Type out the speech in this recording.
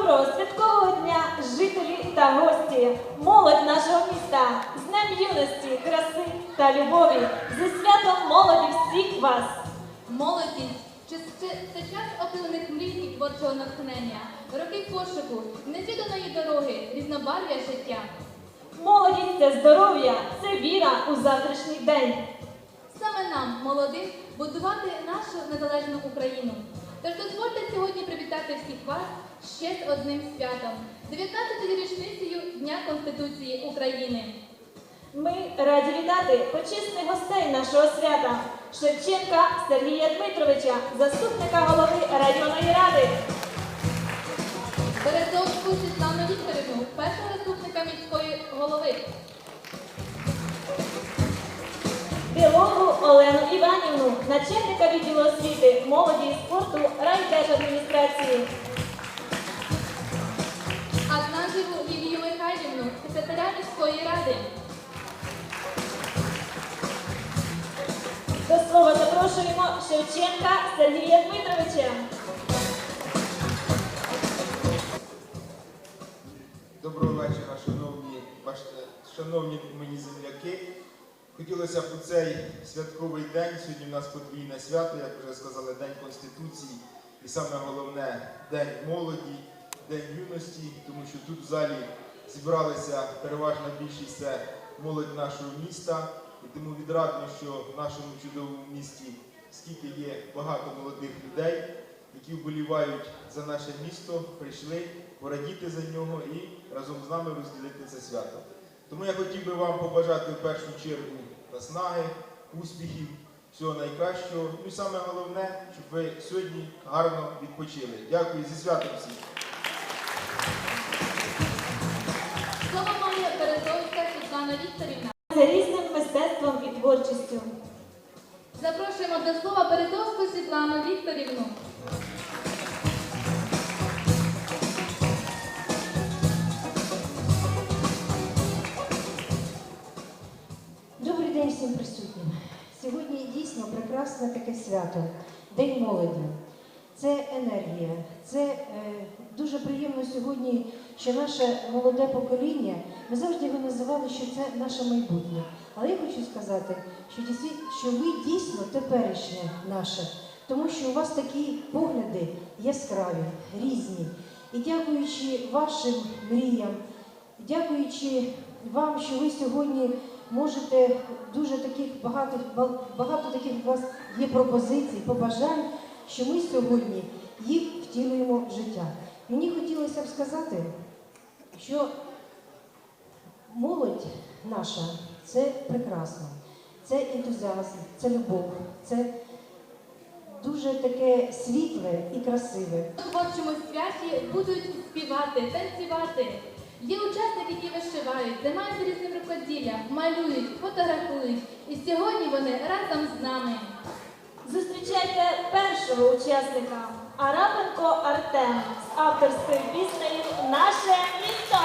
Доброго святкового дня, жителі та гості, молодь нашого міста, з Днем юності, краси та любові, зі святом молоді всіх вас. Молодість чи це, це час опилених мрій і творчого натхнення, роки пошуку, незвіданої дороги, різнобарв'я життя. Молодість це здоров'я, це віра у завтрашній день. Саме нам, молодим, будувати нашу незалежну Україну. Тож дозвольте сьогодні привітати всіх вас ще з одним святом 19-ю річницею Дня Конституції України. Ми раді вітати почесних гостей нашого свята Шевченка Сергія Дмитровича, заступника голови районної ради. Березовську Світлану Вікторівну, першого заступника міської голови. Білову Олену Начальника відділу освіти, молоді і спорту райдержадміністрації. Атлантіву Лілію Михайлівну, секретаря міської ради. До слова запрошуємо Шевченка Сергія Дмитровича. Доброго вечора, шановні, шановні мені земляки. Хотілося б у цей святковий день, сьогодні в нас подвійне свято, як вже сказали, День Конституції і саме головне День молоді, День юності, тому що тут в залі зібралися переважна більшість це молодь нашого міста. І тому відрадно, що в нашому чудовому місті скільки є багато молодих людей, які вболівають за наше місто, прийшли порадіти за нього і разом з нами розділити це свято. Тому я хотів би вам побажати в першу чергу наснаги, успіхів, всього найкращого. Ну і саме головне, щоб ви сьогодні гарно відпочили. Дякую зі святом всіх. Слово має Березовська Світлана Вікторівна. За різним мистецтвом і творчістю. Запрошуємо до слова Березовську Світлану Вікторівну. Присутнім. Сьогодні дійсно прекрасне таке свято, День молоді. Це енергія. Це е, дуже приємно сьогодні, що наше молоде покоління, ми завжди його називали, що це наше майбутнє. Але я хочу сказати, що, що ви дійсно теперішнє наше, тому що у вас такі погляди яскраві, різні. І дякуючи вашим мріям, дякуючи вам, що ви сьогодні можете дуже таких багато, багато таких у вас є пропозицій, побажань, що ми сьогодні їх втілюємо в життя. Мені хотілося б сказати, що молодь наша це прекрасно, це ентузіазм, це любов, це дуже таке світле і красиве. У творчому святі будуть співати, танцювати. Є учасники, які вишивають, займаються різним рукоділля, малюють, фотографують. І сьогодні вони разом з нами. Зустрічайте першого учасника Арапенко Артем з авторською піснею Наше місто.